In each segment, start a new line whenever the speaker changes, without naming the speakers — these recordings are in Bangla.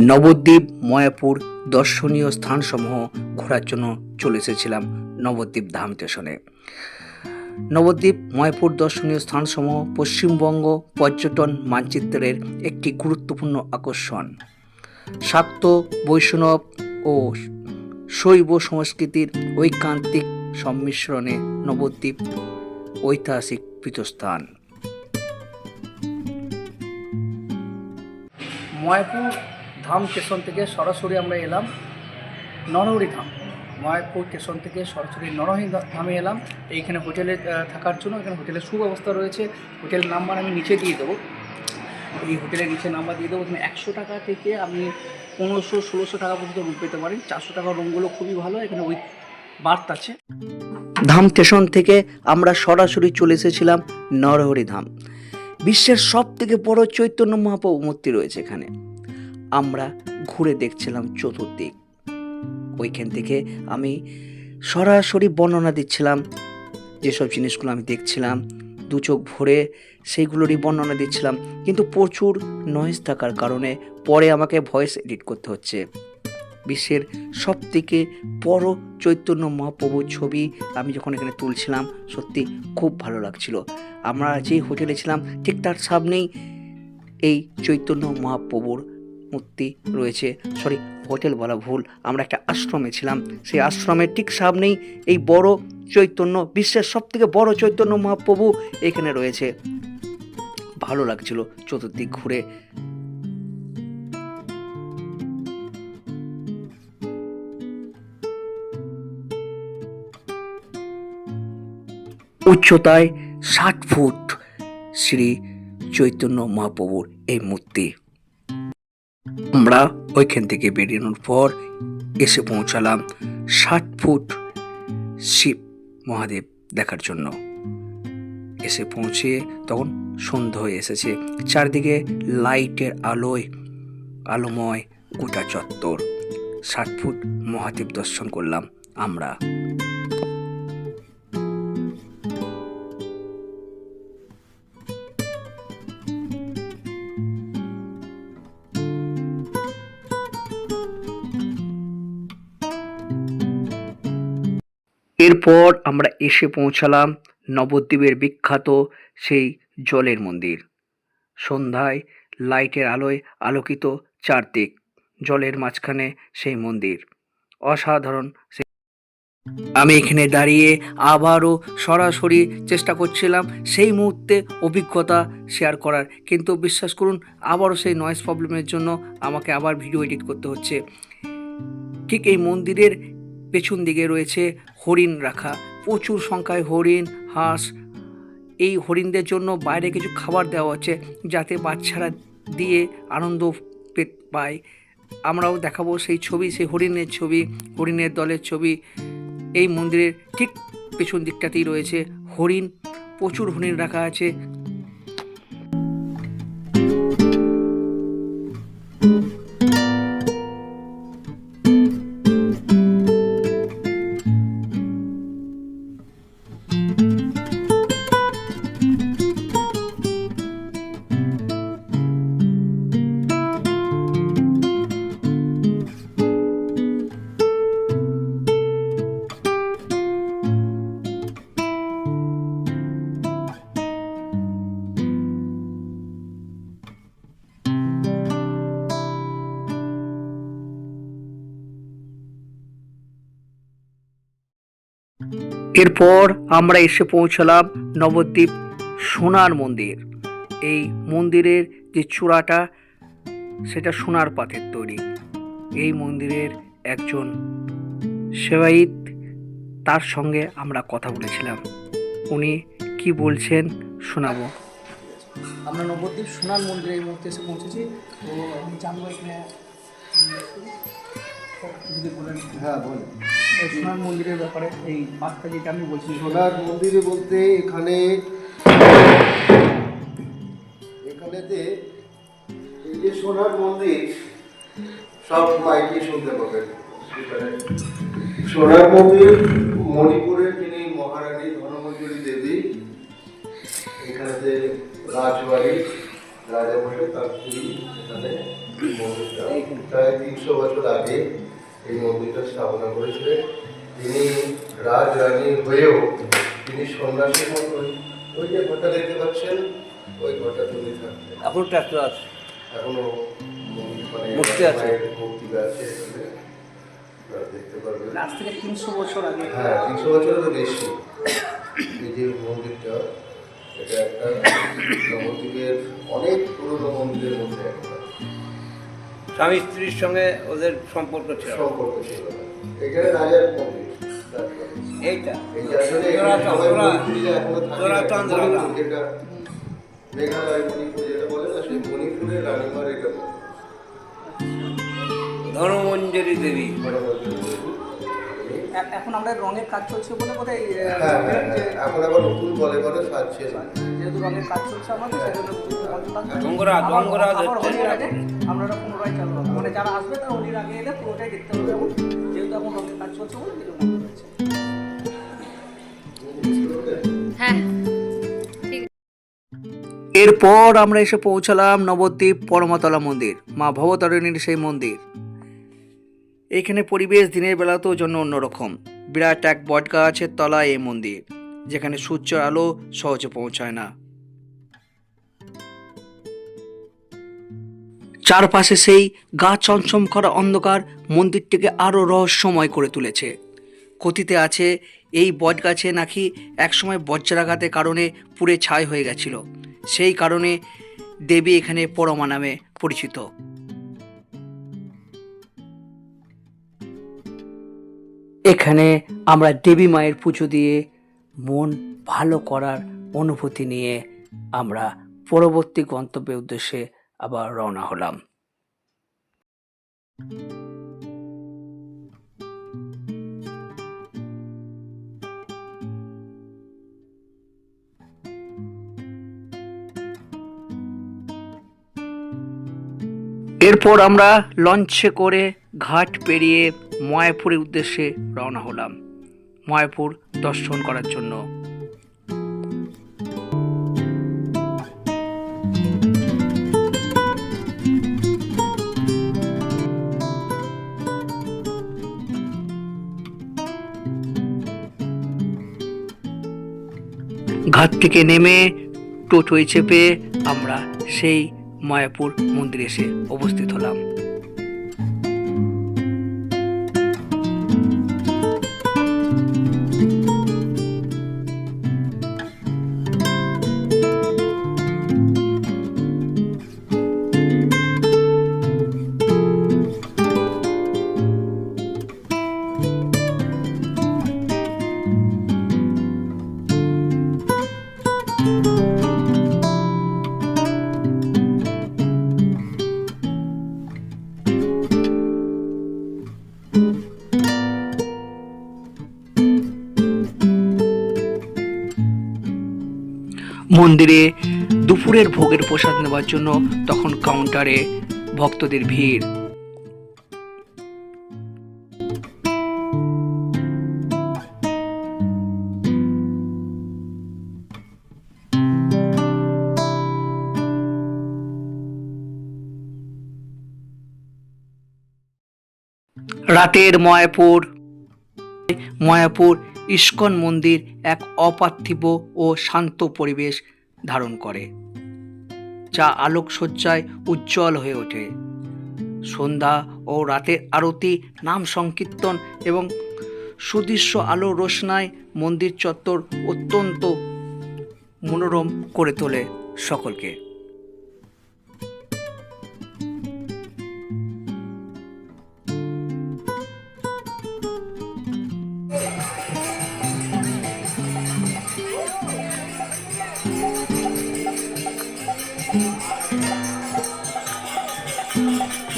নবদ্বীপ, ময়াপুর দর্শনীয় স্থানসমূহ ঘোরার জন্য চলে এসেছিলাম নবদ্বীপ ধাম স্টেশনে। নবদ্বীপ, ময়াপুর দর্শনীয় স্থানসমূহ পশ্চিমবঙ্গ, পর্যটন, মানচিত্রের একটি গুরুত্বপূর্ণ আকর্ষণ। শাক্ত, বৈষ্ণব ও শৈব সংস্কৃতির ঐকান্তিক সম্মিশ্রণে নবদ্বীপ ঐতিহাসিক পীঠস্থান। ময়পুর ধাম স্টেশন থেকে সরাসরি আমরা এলাম নরহরি ধাম। ময়পুর স্টেশন থেকে সরাসরি নরহরি ধামে এলাম। এইখানে হোটেলে থাকার জন্য এখানে হোটেলের সুব্যবস্থা রয়েছে। হোটেল নাম্বার আমি নিচে দিয়ে দেবো। এই হোটেলের নিচে নাম্বার দিয়ে দেবো। এখানে একশো টাকা থেকে আপনি পনেরোশো, ষোলোশো টাকা পর্যন্ত রুম পেতে পারেন চারশো টাকার রুমগুলো খুবই ভালো। এখানে উইথ বার্থ আছে। ধাম স্টেশন থেকে আমরা সরাসরি চলে এসেছিলাম নরহরি ধাম। বিশ্বের সব থেকে বড় চৈতন্য মহাপ্রভু মূর্তি রয়েছে এখানে। আমরা ঘুরে দেখছিলাম চতুর্দিক। ওইখান থেকে আমি সরাসরি বর্ণনা দিচ্ছিলাম, যেসব জিনিসগুলো আমি দেখছিলাম, দু চোখ ভরে সেইগুলোরই বর্ণনা দিচ্ছিলাম, কিন্তু প্রচুর নয়েজ থাকার কারণে পরে আমাকে ভয়েস এডিট করতে হচ্ছে। বিশ্বের সব থেকে বড় চৈতন্য মহাপ্রভুর ছবি আমি যখন এখানে তুলছিলাম, সত্যি খুব ভালো লাগছিল। আমরা যেই হোটেলে ছিলাম, ঠিক তার সামনেই এই চৈতন্য মহাপ্রভুর মূর্তি রয়েছে। সরি হোটেল বলা ভুল। আমরা একটা আশ্রমে ছিলাম। সেই আশ্রমের ঠিক সামনেই এই বড় চৈতন্য, বিশ্বের সব থেকে বড় চৈতন্য মহাপ্রভু এখানে রয়েছে। ভালো লাগছিল চতুর্দিক ঘুরে। উচ্চতায় ষাট ফুট শ্রী চৈতন্য মহাপ্রভুর এই মূর্তি। আমরা ওইখান থেকে বেরিয়ে পর এসে পৌঁছালাম ষাট ফুট শিব মহাদেব দেখার জন্য। এসে পৌঁছে তখন সন্ধ্যা হয়ে এসেছে। চারদিকে লাইটের আলোয়, আলোময় গোটা চত্বর। ষাট ফুট মহাদেব দর্শন করলাম আমরা। এরপর আমরা এসে পৌঁছালাম নবদ্বীপের বিখ্যাত সেই জলের মন্দির। সন্ধ্যায় লাইটের আলোয় আলোকিত চারদিক, জলের মাঝখানে সেই মন্দির। অসাধারণ আমি এখানে দাঁড়িয়ে আবারও সরাসরি চেষ্টা করছিলাম সেই মুহূর্তে অভিজ্ঞতা শেয়ার করার। কিন্তু বিশ্বাস করুন, আবারও সেই নয়েজ প্রবলেমের জন্য আমাকে আবার ভিডিও এডিট করতে হচ্ছে। ঠিক এই মন্দিরের পেছন দিকে রয়েছে হরিণ রাখা। প্রচুর সংখ্যায় হরিণ, হাঁস। এই হরিণদের জন্য বাইরে কিছু খাবার দেওয়া হচ্ছে যাতে বাচ্চারা দিয়ে আনন্দ পায়। আমরাও দেখাবো সেই ছবি, সেই হরিণের ছবি, হরিণের দলের ছবি। এই মন্দিরের ঠিক পেছন দিকটাতেই রয়েছে হরিণ। প্রচুর হরিণ রাখা আছে। এরপর আমরা এসে পৌঁছালাম নবদ্বীপ সোনার মন্দির। এই মন্দিরের যে চূড়াটা সেটা সোনার পাথের তৈরি। এই মন্দিরের একজন সেবায়িত তার সঙ্গে আমরা কথা বলেছিলাম। উনি কি বলছেন শোনাবো। আমরা নবদ্বীপ সোনার মন্দিরে এই মুহূর্তে এসে পৌঁছেছি। তো আমি জানব এখানে বলেন
হ্যাঁ বলে
এই সোনার মন্দিরের ব্যাপারে এই বার্তা যেটা আমি বলছি
সোনার মন্দিরে বলতে এখানে এখানেতে এই যে সোনার মন্দির সব মাইকে শুনতে পাবেন। সোনার মন্দির মণিপুরের যিনি মহারানী ধনমঞ্জুরি দেবী এখানেতে রাজবাড়ি রাজা বসে তার স্ত্রী এখানে প্রায় তিনশো বছর আগে এই মন্দিরটা স্থাপনা করেছিলেন। তিনি রাজ রানী হয়েও তিনি সন্ন্যাসীর মতন ওই যে ঘরটা দেখতে পাচ্ছেন ওই ঘরটা তুমি থাকতেন
এখন ট্রাক্টর আছে?
এখনও মন্দির মানে
মূর্তি আছে।
মূর্তি আছে দেখতে পারবেন।
আজ থেকে তিনশো বছর আগে।
হ্যাঁ তিনশো বছরেরও বেশি। এই যে মন্দিরটা এটা একটা নবদ্বীপের অনেক পুরনো মন্দিরের মধ্যে একটা।
স্বামী স্ত্রীর সঙ্গে ওদের সম্পর্ক ছিল।
সম্পর্ক ছিল। এখানে রাজার
এইটা।
যেটা মেঘালয় মণিপুর যেটা বলে না সেই মণিপুরের রানীমার এটা
ধনমঞ্জরি দেবী।
এখন আমরা রঙের কাজ চলছে বলে বোধহয়
হ্যাঁ হ্যাঁ
যে
হ্যাঁ এখন আবার নতুন বলে বলে সাজছে।
যেহেতু রঙের কাজ চলছে আমাদের সেজন্য
গঙ্গরাজ,
আবার-
গঙ্গরাজ
আবার
হচ্ছে।
হোলির আগে আমরা পুনরায় চালু মানে যারা আসবে তারা হোলির আগে এলে পুরোটাই দেখতে হবে যেহেতু এখন রঙের কাজ চলছে বলে এরকম হচ্ছে।
হ্যাঁ।
এরপর আমরা এসে পৌঁছালাম নবদ্বীপ পরমাতলা মন্দির মা ভবতারিণীর সেই মন্দির। এখানে পরিবেশ দিনের বেলাতেও জন্য অন্যরকম। বিরাট এক বট গাছের তলায় এই মন্দির, যেখানে সূর্যের আলো সহজে পৌঁছায় না। চারপাশে সেই গা চমচম করা অন্ধকার মন্দিরটিকে আরও রহস্যময় করে তুলেছে। কথিতে আছে, এই বটগাছে নাকি একসময় বজ্রাঘাতের কারণে পুড়ে ছাই হয়ে গেছিল। সেই কারণে দেবী এখানে পরমা নামে পরিচিত। এখানে আমরা দেবী মায়ের পুজো দিয়ে মন ভালো করার অনুভূতি নিয়ে আমরা পরবর্তী গন্তব্যের উদ্দেশ্যে আবার রওনা হলাম। এরপর আমরা লঞ্চে করে ঘাট পেরিয়ে ময়াপুরের উদ্দেশ্যে রওনা হলাম। ময়াপুর দর্শন করার জন্য। ঘাট থেকে নেমে টোটোয় চেপে আমরা সেই মায়াপুর মন্দিরে এসে উপস্থিত হলাম। মন্দিরে দুপুরের ভোগের প্রসাদ নেওয়ার জন্য তখন কাউন্টারে ভক্তদের ভিড়। রাতের ময়াপুর ময়াপুর ইস্কন মন্দির এক অপার্থিব ও শান্ত পরিবেশ ধারণ করে, যা আলোকসজ্জায় উজ্জ্বল হয়ে ওঠে। সন্ধ্যা ও রাতের আরতি, নাম সংকীর্তন এবং সুদৃশ্য আলো রোশনায় মন্দির চত্বর অত্যন্ত মনোরম করে তোলে সকলকে।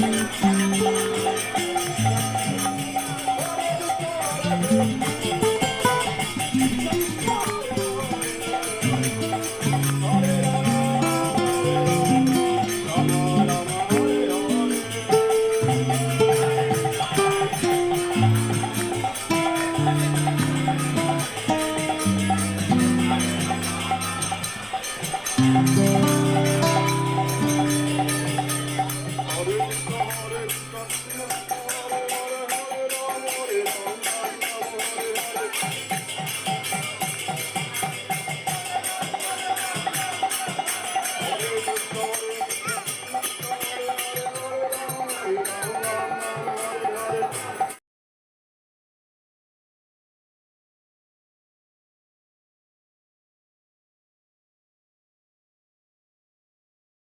Thank you.